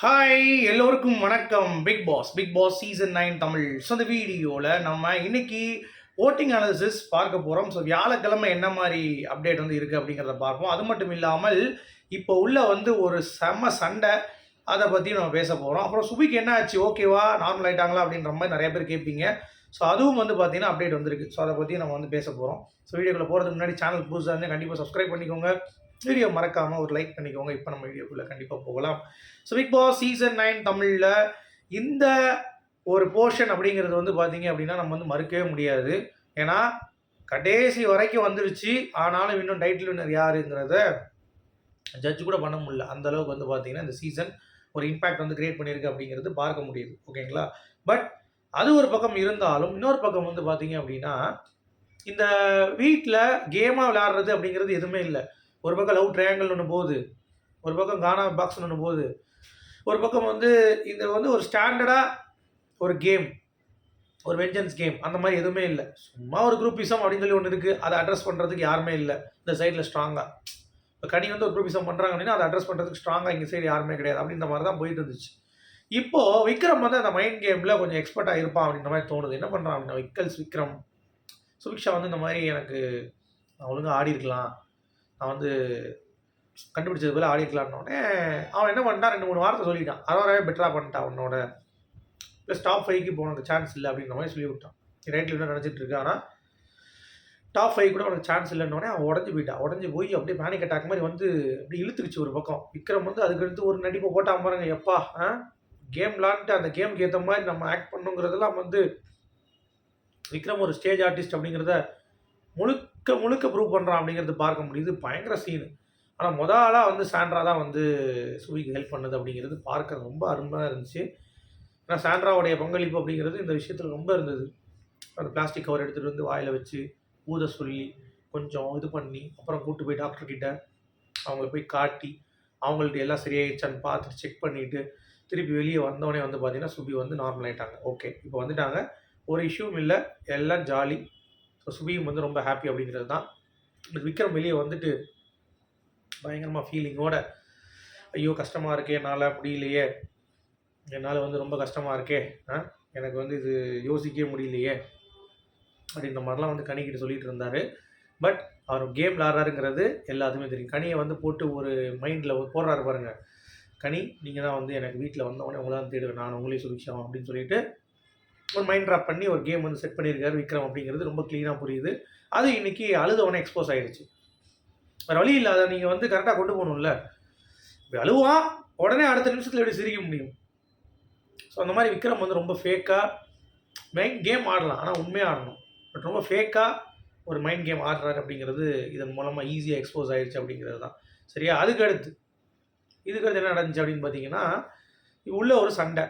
Hi எல்லோருக்கும் வணக்கம். Bigg Boss Bigg Boss season nine Tamil. So இந்த வீடியோவில் நம்ம இன்னைக்கு ஓட்டிங் அனாலிசிஸ் பார்க்க போகிறோம் ஸோ வியாழக்கிழமை என்ன மாதிரி அப்டேட் வந்து இருக்குது அப்படிங்கிறத பார்ப்போம். அது மட்டும் இல்லாமல் இப்போ உள்ள வந்து ஒரு செம்ம சண்டை. அதை பற்றி நம்ம பேச போகிறோம் அப்புறம் சுபிக்கு என்ன ஆச்சு? ஓகேவா நார்மல் ஆகிட்டாங்களா அப்படின்ற மாதிரி நிறைய பேர் கேட்பீங்க. ஸோ அதுவும் வந்து பார்த்தீங்கன்னா அப்டேட் வந்திருக்கு. ஸோ அதை பற்றி நம்ம வந்து பேச போகிறோம் ஸோ வீடியோக்குள்ளே போகிறதுக்கு முன்னாடி சேனல் புதுசாக இருந்து கண்டிப்பாக சப்ஸ்கிரைப் பண்ணிக்கோங்க. வீடியோ மறக்காமல் ஒரு லைக் பண்ணிக்கோங்க. இப்போ நம்ம வீடியோக்குள்ளே கண்டிப்பாக போகலாம். So Bigg Boss season nine தமிழில் இந்த ஒரு போர்ஷன் அப்படிங்கிறது வந்து பார்த்தீங்க அப்படின்னா நம்ம வந்து மறுக்கவே முடியாது. ஏன்னா கடைசி வரைக்கும் வந்துருச்சு. ஆனாலும் இன்னும் டைட்டில் வின்னர் யாருங்கிறத ஜட்ஜ் கூட பண்ண முடியல. அந்த அளவுக்கு வந்து பார்த்தீங்கன்னா இந்த சீசன் ஒரு இம்பேக்ட் வந்து கிரியேட் பண்ணியிருக்கு அப்படிங்கிறது பார்க்க முடியுது. ஓகேங்களா? பட் அது ஒரு பக்கம் இருந்தாலும் இன்னொரு பக்கம் வந்து பார்த்தீங்க அப்படின்னா இந்த வீட்டில் கேமாக விளையாடுறது அப்படிங்கிறது எதுவுமே இல்லை. ஒரு பக்கம் லவ் ட்ரையாங்கிள் ஒன்று போகுது. ஒரு பக்கம் கானா பாக்ஸ் ஒன்று போகுது. ஒரு பக்கம் வந்து இந்த வந்து ஒரு ஸ்டாண்டர்டாக ஒரு கேம் ஒரு வெஞ்சன்ஸ் கேம் அந்த மாதிரி எதுவுமே இல்லை. சும்மா ஒரு குரூப்பிசம் அப்படின்னு சொல்லி ஒன்று இருக்குது அதை அட்ரஸ் பண்ணுறதுக்கு யாருமே இல்லை. இந்த சைடில் ஸ்ட்ராங்காக இப்போ கனி வந்து ஒரு குரூப்பிசம் பண்ணுறாங்க அப்படின்னா அதை அட்ரஸ் பண்ணுறதுக்கு ஸ்ட்ராங்காக இங்கே சைடு யாருமே கிடையாது. அப்படின்ற மாதிரி தான் போயிட்டு இருந்துச்சு. இப்போது விக்ரம் வந்து அந்த மைண்ட் கேமில் கொஞ்சம் எக்ஸ்பர்ட்டாக இருப்பான் அப்படின்ற மாதிரி தோணுது. என்ன பண்ணுறான் அப்படின்னா விக்கல்ஸ் விக்ரம் சுபிக்ஷா வந்து இந்த மாதிரி எனக்கு ஒழுங்காக ஆடி இருக்கலாம் நான் வந்து கண்டுபிடிச்சது போல ஆடிக்கலான்னொடனே அவன் என்ன பண்ணிட்டான்? ரெண்டு மூணு வாரத்தை சொல்லிட்டான். அறவராகவே பெட்டராக பண்ணிட்டான் அவனோட ப்ளஸ் டாப் ஃபைவ்க்கு போனது சான்ஸ் இல்லை அப்படின்ற மாதிரி சொல்லி விட்டான். ரைட்டில் என்ன நினச்சிட்டு இருக்கான் டாப் ஃபைவ் கூட அவனுக்கு சான்ஸ் இல்லைன்னொடனே அவன் உடஞ்சி போயிட்டான். உடஞ்சி போய் அப்படியே பேனிக் அட்டாக் மாதிரி வந்து அப்படி இழுத்துக்குச்சு ஒரு பக்கம். விக்ரம் வந்து அதுக்கடுத்து ஒரு நடிப்பை போட்டா பாருங்க. எப்பா ஆ? கேம் விளாண்டுட்டு அந்த கேமுக்கு ஏற்ற மாதிரி நம்ம ஆக்ட் பண்ணுங்கிறதெல்லாம் வந்து விக்ரம் ஒரு ஸ்டேஜ் ஆர்டிஸ்ட் அப்படிங்கிறத முழுக்க முழுக்க ப்ரூவ் பண்ணுறான் அப்படிங்கிறது பார்க்க முடியுது. பயங்கர சீனு ஆனால் முத ஆளாக வந்து சாண்ட்ரா தான் வந்து சுவிக்கு ஹெல்ப் பண்ணுது அப்படிங்கிறது பார்க்க ரொம்ப அருமையாக இருந்துச்சு. ஏன்னா சாண்ட்ராவுடைய பங்களிப்பு அப்படிங்கிறது இந்த விஷயத்தில் ரொம்ப இருந்தது. அந்த பிளாஸ்டிக் கவர் எடுத்துகிட்டு வந்து வாயில் வச்சு ஊத சொல்லி கொஞ்சம் இது பண்ணி அப்புறம் கூட்டு போய் டாக்டர்கிட்ட அவங்கள போய் காட்டி அவங்கள்ட்ட எல்லாம் சரியாயிடுச்சான்னு பார்த்துட்டு செக் பண்ணிவிட்டு திருப்பி வெளியே வந்தோடனே வந்து பார்த்தீங்கன்னா சுபி வந்து நார்மல் ஆகிட்டாங்க ஓகே இப்போ வந்துட்டாங்க. ஒரு இஷ்யூவும் இல்லை. எல்லாம் ஜாலி ஸோ சுபியும் வந்து ரொம்ப ஹாப்பி அப்படிங்கிறது தான். விக்ரம் வெளியே வந்துட்டு பயங்கரமாக ஃபீலிங்கோட ஐயோ கஷ்டமாக இருக்கே என்னால் முடியலையே என்னால் வந்து ரொம்ப கஷ்டமாக இருக்கே ஆ எனக்கு வந்து இது யோசிக்கவே முடியலையே அப்படின்ற மாதிரிலாம் வந்து கனிக்கிட்ட சொல்லிட்டு இருந்தார். பட் அவர் கேம் விளாட்றாருங்கிறது எல்லாத்துக்குமே தெரியும். கனியை வந்து போட்டு ஒரு மைண்டில் போடுறாரு பாருங்கள் கனி நீங்கள் தான் வந்து எனக்கு வீட்டில் வந்தவொடனே உங்களை தான் தேடுவேன் நான் உங்களையும் சுபிக்ஷாவும் அப்படின்னு சொல்லிட்டு ஒரு மைண்ட் ட்ராப் பண்ணி ஒரு கேம் வந்து செட் பண்ணியிருக்காரு விக்ரம் அப்படிங்கிறது ரொம்ப க்ளீனாக புரியுது. அது இன்னைக்கு அழுதவனே எக்ஸ்போஸ் ஆயிடுச்சு. வேறு வழி இல்லாத நீங்கள் வந்து கரெக்டாக கொண்டு போகணும்ல. இப்படி அழுவான் உடனே அடுத்த நிமிஷத்தில் எப்படி சிரிக்க முடியும்? ஸோ அந்த மாதிரி விக்ரம் வந்து ரொம்ப ஃபேக்காக மைண்ட் கேம் ஆடலாம். ஆனால் உண்மையாக ஆடணும். பட் ரொம்ப ஃபேக்காக ஒரு மைண்ட் கேம் ஆடுறாரு அப்படிங்கிறது இதன் மூலமாக ஈஸியாக எக்ஸ்போஸ் ஆகிடுச்சு அப்படிங்கிறது தான். சரியா? அதுக்கு அடுத்து இதுக்கு அடுத்து என்ன நடந்துச்சு அப்படின்னு பார்த்தீங்கன்னா உள்ள ஒரு சண்டை.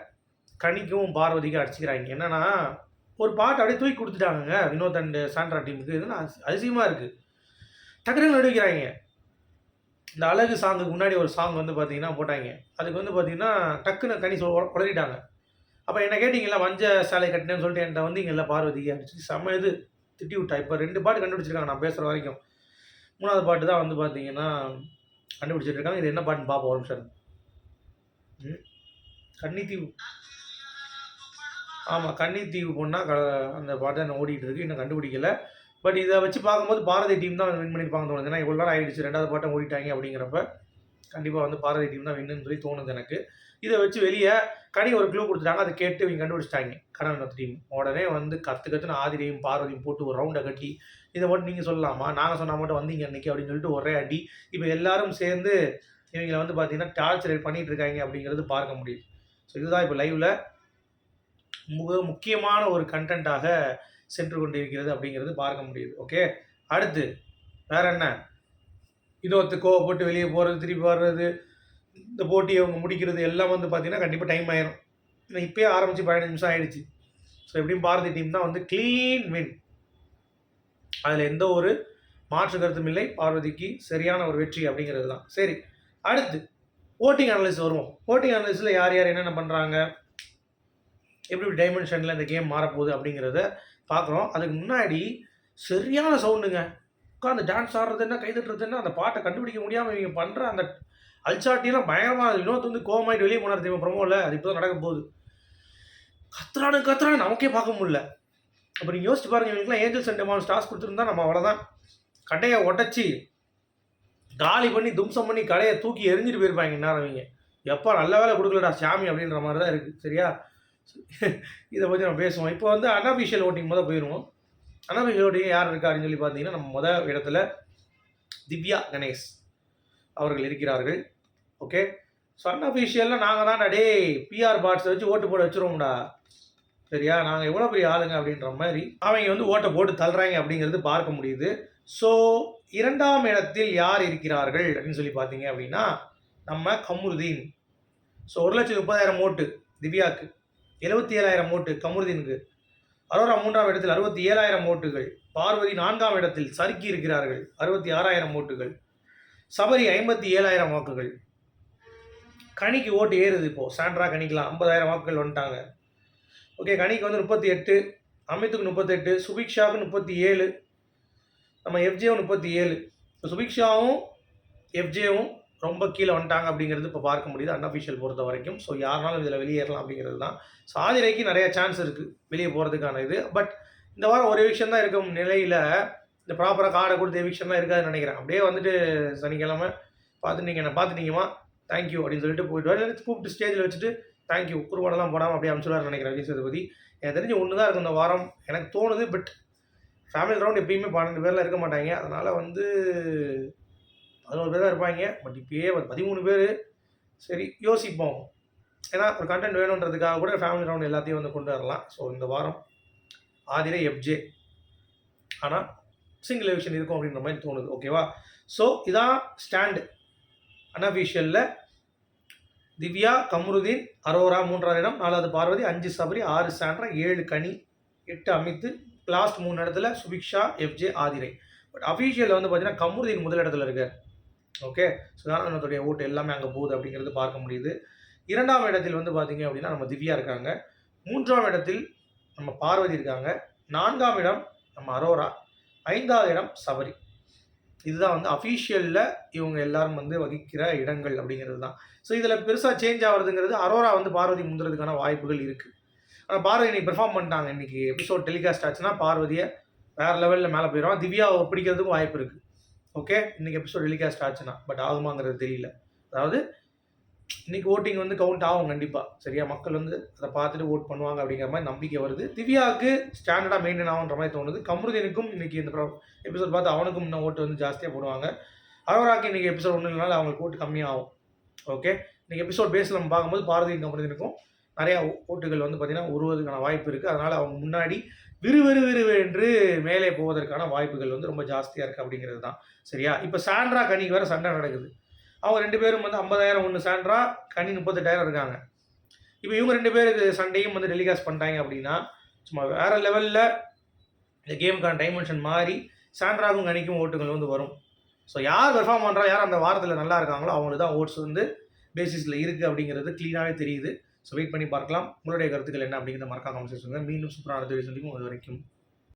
கனிக்கும் பார்வதிக்கும் அடிச்சுக்கிறாங்க. என்னென்னா ஒரு பாட்டு அப்படியே தூக்கி கொடுத்துட்டாங்க வினோத் அண்ட் சாண்ட்ரா டீமுக்கு. இதுன்னு அதிசயமாக இருக்குது டக்குனு நடிக்கிறாங்க இந்த அழகு சாங்குக்கு முன்னாடி ஒரு சாங் வந்து பார்த்தீங்கன்னா போட்டாங்க. அதுக்கு வந்து பார்த்தீங்கன்னா டக்குன்னு கனி சொல் உளறிட்டாங்க அப்போ என்ன கேட்டிங்களா வஞ்ச சாலை கட்டினேன்னு சொல்லிட்டு என்கிட்ட வந்து இங்கே பார்வதி அடிச்சு செம்ம இது. திட்டி விட்டா. இப்போ ரெண்டு பாட்டு கண்டுபிடிச்சிருக்காங்க. நான் பேசுகிற வரைக்கும். மூணாவது பாட்டு தான் வந்து பார்த்தீங்கன்னா கண்டுபிடிச்சிட்டு இருக்காங்க. இது என்ன பாட்டுன்னு பார்ப்போம் ஒரு நிமிஷம் ம். கன்னித்தீவு ஆமாம் கண்ணீர் தீவு பொண்ணா க அந்த பாட்டு தான் ஓடிட்டு இருக்கு. இன்னும் கண்டுபிடிக்கல. பட் இதை வச்சு பார்க்கும்போது பாரதி டீம் தான் வின் பண்ணியிருப்பாங்க தோணுது. ஏன்னா இவ்வளோ நேரம் ஆயிடுச்சு. ரெண்டாவது பாட்டம் ஓடிட்டாங்க அப்படிங்கிறப்ப கண்டிப்பாக வந்து பாரதி டீம் தான் வின்னு சொல்லி தோணுது எனக்கு. இதை வச்சு வெளியே கனி ஒரு க்ளூ கொடுத்துட்டாங்க. அதை கேட்டு இவங்க கண்டுபிடிச்சிட்டாங்க. கரணத் டீம் உடனே வந்து கற்று கற்றுன்னு ஆதிரையும் பார்வதியும் போட்டு ஒரு ரவுண்டை கட்டி இதை மட்டும் நீங்கள் சொல்லலாமா? நாங்கள் சொன்னால் மட்டும் வந்தீங்க அன்றைக்கி அப்படின்னு சொல்லிட்டு ஒரே அடி. இப்போ எல்லாரும் சேர்ந்து இவங்களை வந்து பார்த்தீங்கன்னா டார்ச்சர் பண்ணிகிட்டு இருக்காங்க அப்படிங்கிறது பார்க்க முடியுது. ஸோ இதுதான் இப்போ லைவில் மிக முக்கியமான ஒரு கண்டென்ட்டாக சென்று கொண்டிருக்கிறது அப்படிங்கிறது பார்க்க முடியுது. ஓகே அடுத்து வேற என்ன? இன்னொருத்து கோவப்பட்டு வெளியே போகிறது திருப்பி வர்றது இந்த போட்டியை அவங்க முடிக்கிறது எல்லாம் வந்து பார்த்தீங்கன்னா கண்டிப்பாக டைம் ஆயிரும். ஏன்னா இப்போயே ஆரம்பித்து பதினஞ்சு நிமிஷம் ஆயிடுச்சு. ஸோ எப்படியும் பாரதி டீம் தான் வந்து க்ளீன் வின் அதில் எந்த ஒரு மாற்று கருத்தும் இல்லை. பார்வதிக்கு சரியான ஒரு வெற்றி அப்படிங்கிறது தான். சரி அடுத்து ஓட்டிங் அனலிஸ் வருவோம். ஓட்டிங் அனலிஸில் யார் யார் என்னென்ன பண்ணுறாங்க எப்படி டைமென்ஷனில் இந்த கேம் மாறப்போகுது அப்படிங்கிறத பார்க்குறோம் அதுக்கு முன்னாடி சரியான சவுண்டுங்க உட்காந்து டான்ஸ் ஆடுறது என்ன கை தட்டுறதுன்னா அந்த பாட்டை கண்டுபிடிக்க முடியாமல் இவங்க பண்ணுற அந்த அல்சாட்டிலாம் பயங்கரமாக வினோத் வந்து கோமாயிட்டு வெளியே போனார் தெரியுமா ப்ரமோவில் அது இப்போ தான் நடக்க போகுது. கத்துறானு கத்துறானு நமக்கே பார்க்க முடியல. அப்போ நீங்கள் யோசிச்சு பாருங்க இவங்களுக்குலாம் ஏஞ்சல்ஸ் அண்ட் டெமான் ஸ்டார்ஸ் கொடுத்துருந்தா நம்ம அவ்வளோதான் கடையை உடச்சி காலி பண்ணி தும்சம் பண்ணி கடையை தூக்கி எரிஞ்சிட்டு போயிருப்பாங்க இந்நேரம் அவங்க எப்போ நல்ல வேலை கொடுக்கலடா சாமி அப்படின்ற மாதிரி தான் இருக்குது சரியா? இதை பற்றி நம்ம பேசுவோம். இப்போ வந்து அன்அஃபிஷியல் ஓட்டிங் முதல் போயிடுவோம். அன்அஃபிஷியல் ஓட்டிங் யார் இருக்காருன்னு சொல்லி பார்த்தீங்கன்னா நம்ம முதல் இடத்துல திவ்யா கணேஷ் அவர்கள் இருக்கிறார்கள். ஓகே ஸோ அன்அஃபிஷியலில் நாங்கள் தான் டேய் பிஆர் பாட்ஸை வச்சு ஓட்டு போட வச்சுருவோம்டா. சரியா? நாங்கள் எவ்வளோ பெரிய ஆளுங்க அப்படின்ற மாதிரி அவங்க வந்து ஓட்டை போட்டு தள்ளுறாங்க அப்படிங்கிறது பார்க்க முடியுது. ஸோ இரண்டாம் இடத்தில் யார் இருக்கிறார்கள் அப்படின்னு சொல்லி பார்த்தீங்க அப்படின்னா நம்ம கமுருதீன். ஸோ ஒரு லட்சத்து முப்பதாயிரம் ஓட்டு திவ்யாக்கு. எழுபத்தி ஏழாயிரம் ஓட்டு கமருதீனுக்கு. அரோரா மூன்றாம் இடத்தில் அறுபத்தி ஏழாயிரம் ஓட்டுகள். பார்வதி நான்காம் இடத்தில் சறுக்கி இருக்கிறார்கள் அறுபத்தி ஆறாயிரம் ஓட்டுகள். சபரி ஐம்பத்தி ஏழாயிரம் வாக்குகள். கனிக்கு ஓட்டு ஏறுது இப்போ. சாண்ட்ரா கணிக்கலாம் ஐம்பதாயிரம் வாக்குகள் வந்துட்டாங்க. ஓகே கணிக்கு வந்து முப்பத்தி எட்டு அமித்துக்கு முப்பத்தெட்டு சுபிக்ஷாவுக்கு முப்பத்தி ஏழு நம்ம எஃப்ஜேவும் முப்பத்தி ஏழு. சுபிக்ஷாவும் எஃப்ஜேவும் ரொம்ப கீழே வந்துட்டாங்க அப்படிங்கிறது இப்போ பார்க்க முடியுது அன்அஃபிஷியல் பொறுத்த வரைக்கும். ஸோ யாருனாலும் இதில் வெளியேறலாம் அப்படிங்கிறது தான் சாதிரைக்கு நிறைய சான்ஸ் இருக்குது வெளியே போகிறதுக்கான இது. பட் இந்த வாரம் ஒரு எவிக்ஷன் தான் இருக்கும் நிலையில் இந்த ப்ராப்பராக கார்டை கொடுத்து எவிக்ஷன்லாம் இருக்காதுன்னு நினைக்கிறேன். அப்படியே வந்துட்டு சனிக்கிழமை பார்த்துட்டீங்க என்ன பார்த்துட்டீங்கம்மா தேங்க்யூ அப்படின்னு சொல்லிட்டு போயிட்டு கூப்பிட்டு ஸ்டேஜில் வச்சுட்டு தேங்க்யூ குருவானெல்லாம் போடாமல் அப்படியே அனுப்பிச்சுடாரு நினைக்கிறேன் விஜய் சேதுபதி. எனக்கு தெரிஞ்சு ஒன்று தான் இருக்கும் இந்த வாரம். எனக்கு தோணுது பட் ஃபேமிலி ரவுண்ட் எப்பயுமே பன்னெண்டு பேரில் இருக்க மாட்டாங்க. அதனால் வந்து பதினோரு பேர் தான் இருப்பாங்க. பட் இப்பயே ஒரு பதிமூணு பேர். சரி யோசிப்போம். ஏன்னா ஒரு கண்டென்ட் வேணுன்றதுக்காக கூட ஃபேமிலி ரவுண்ட் எல்லாத்தையும் வந்து கொண்டு வரலாம். ஸோ இந்த வாரம் ஆதிரை எஃப்ஜே ஆனால் சிங்கிள் எவிஷன் இருக்கும் அப்படின்ற மாதிரி தோணுது. ஓகேவா ஸோ இதான் ஸ்டாண்டு அன்அஃபிஷியலில் திவ்யா கம்ருதீன் அரோரா மூன்றாவது இடம் நாலாவது பார்வதி அஞ்சு சபரி ஆறு சாண்ட்ரா ஏழு கனி எட்டு அமித்து லாஸ்ட் மூணு இடத்துல சுபிக்ஷா எஃப்ஜே ஆதிரை. பட் அஃபீஷியலில் வந்து பார்த்தீங்கன்னா கம்ருதீன் முதல் இடத்துல இருக்கார். ஓகே சுதானந்தனுடைய ஓட்டு எல்லாமே அங்கே போகுது அப்படிங்கிறது பார்க்க முடியுது. இரண்டாம் இடத்தில் வந்து பார்த்தீங்க அப்படின்னா நம்ம திவ்யா இருக்காங்க. மூன்றாம் இடத்தில் நம்ம பார்வதி இருக்காங்க. நான்காம் இடம் நம்ம அரோரா. ஐந்தாவது இடம் சபரி. இதுதான் வந்து அஃபீஷியலில் இவங்க எல்லாரும் வந்து வகிக்கிற இடங்கள் அப்படிங்கிறது தான். ஸோ இதில் பெருசாக சேஞ்ச் ஆகிறதுங்கிறது அரோரா வந்து பார்வதி முந்துறதுக்கான வாய்ப்புகள் இருக்குது ஆனால் பார்வதி இன்னைக்கு பெர்ஃபார்ம் பண்ணிட்டாங்க. இன்றைக்கி எபிசோட் டெலிகாஸ்ட் ஆச்சுன்னா பார்வதியை வேறு லெவலில் மேலே போயிடும் திவ்யாவை பிடிக்கிறதுக்கும் வாய்ப்பு இருக்குது ஓகே இன்னைக்கு எபிசோட் டெலிகாஸ்ட் ஆச்சுன்னா பட் ஆகுமாங்கிறது தெரியல. அதாவது இன்னைக்கு ஓட்டிங் வந்து கவுண்ட் ஆகும் கண்டிப்பாக சரியா? மக்கள் வந்து அதை பார்த்துட்டு ஓட் பண்ணுவாங்க அப்படிங்கிற மாதிரி நம்பிக்கை வருது. திவ்யாவுக்கு ஸ்டாண்டர்டாக மெயின்டைன் ஆகுன்ற மாதிரி தோணுது. கமருதீனுக்கும் இன்னைக்கு இந்த எபிசோட் பார்த்து அவனுக்கும் இன்னும் ஓட்டு வந்து ஜாஸ்தியாக போடுவாங்க. அரோராக்கு இன்னைக்கு எபிசோட் ஒன்றும் இல்லைனாலும் அவங்களுக்கு ஓட்டு கம்மியாகும். ஓகே இன்னைக்கு எபிசோட் பேஸில் நம்ம பார்க்கும்போது பாரதியின் கமருதீனுக்கும் நிறையா ஓட்டுகள் வந்து பார்த்திங்கன்னா உருவதுக்கான வாய்ப்பு இருக்குது அதனால் அவங்க முன்னாடி விறுவிறு விறுவு என்று மேலே போவதற்கான வாய்ப்புகள் வந்து ரொம்ப ஜாஸ்தியாக இருக்குது அப்படிங்கிறது தான். சரியா? இப்போ சாண்ட்ரா கனிக்கு வேறு சண்டை நடக்குது. அவங்க ரெண்டு பேரும் வந்து ஐம்பதாயிரம் ஒன்று சாண்ட்ரா கனி முப்பத்தெட்டாயிரம் இருக்காங்க. இப்போ இவங்க ரெண்டு பேருக்கு சண்டையும் வந்து டெலிகாஸ்ட் பண்ணிட்டாங்க அப்படின்னா சும்மா வேறு லெவலில் இந்த கேமுக்கான டைமென்ஷன் மாறி சாண்ட்ராக்கும் கனிக்கும் ஓட்டுகள் வந்து வரும். ஸோ யார் பெர்ஃபார்ம் பண்ணுறா யார் அந்த வாரத்தில் நல்லா இருக்காங்களோ அவங்களுக்கு தான் ஓட்ஸ் வந்து பேசிஸில் இருக்குது அப்படிங்கிறது க்ளீனாகவே தெரியுது. ஸோ வெயிட் பண்ணி பார்க்கலாம். உங்களுடைய கருத்துக்கள் என்ன அப்படிங்கிறத மறக்காம சொல்லுங்கள் மீண்டும் சூப்பரான சந்திக்கும் அது வரைக்கும்